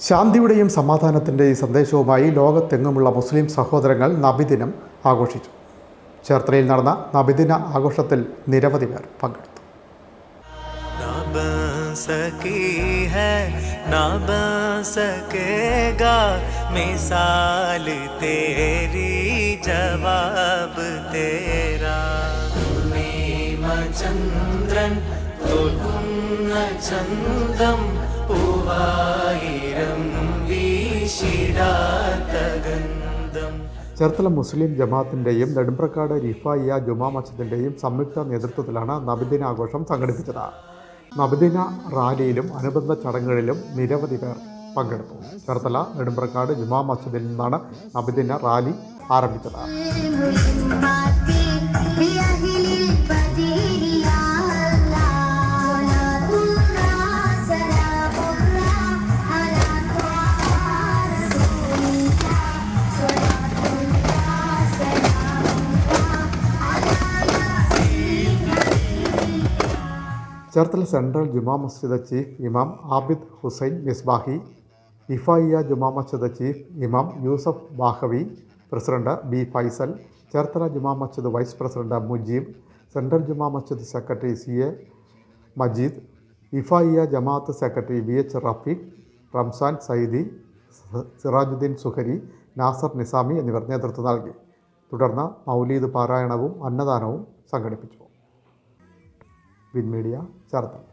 ശാന്തിയുടെയും സമാധാനത്തിൻ്റെയും സന്ദേശവുമായി ലോകത്തെങ്ങുമുള്ള മുസ്ലിം സഹോദരങ്ങൾ നബിദിനം ആഘോഷിച്ചു ചേർത്തലയിൽ നടന്ന നബിദിന ആഘോഷത്തിൽ നിരവധി പേർ പങ്കെടുത്തു ना बन सकी है ना बन सकेगा मिसाल तेरी जवाब तेरा ചന്ദ്രൻ തോൽക്കുന്ന ചന്തം പൂവായിരം ചേർത്തല മുസ്ലിം ജമാഅത്തിന്റെയും നെടുമ്പ്രക്കാട് റിഫായിയ ജുമാ മസ്ജിദിന്റെയും സംയുക്ത നേതൃത്വത്തിലാണ് നബിദിന ആഘോഷം സംഘടിപ്പിച്ചത്. നബിദിന റാലിയിലും അനുബന്ധ ചടങ്ങുകളിലും നിരവധി പേർ പങ്കെടുത്തു. ചേർത്തല നെടുമ്പ്രക്കാട് ജുമാ മസ്ജിദിൽ നിന്നാണ് നബിദിന റാലി ആരംഭിച്ചത്. ചേർത്തല സെൻട്രൽ ജുമാ മസ്ജിദ് ചീഫ് ഇമാം ആബിദ് ഹുസൈൻ മിസ്ബാഹി ഇഫായിയ ജുമാ മസ്ജിദ് ചീഫ് ഇമാം Yusuf Bahavi president B Faisal Cherthala Juma Masjid vice president Mujeeb central Juma Masjid secretary C A Majeed Ifaiya Jamaat secretary V H Rafeeq Ramzan Sayyidi Sirajuddin Suhari Nasar Nizami എന്നിവർ നേതൃത്വം നൽകി. തുടർന്ന് മൗലീദ് പാരായണവും അന്നദാനവും സംഘടിപ്പിച്ചു. Win media Cherthala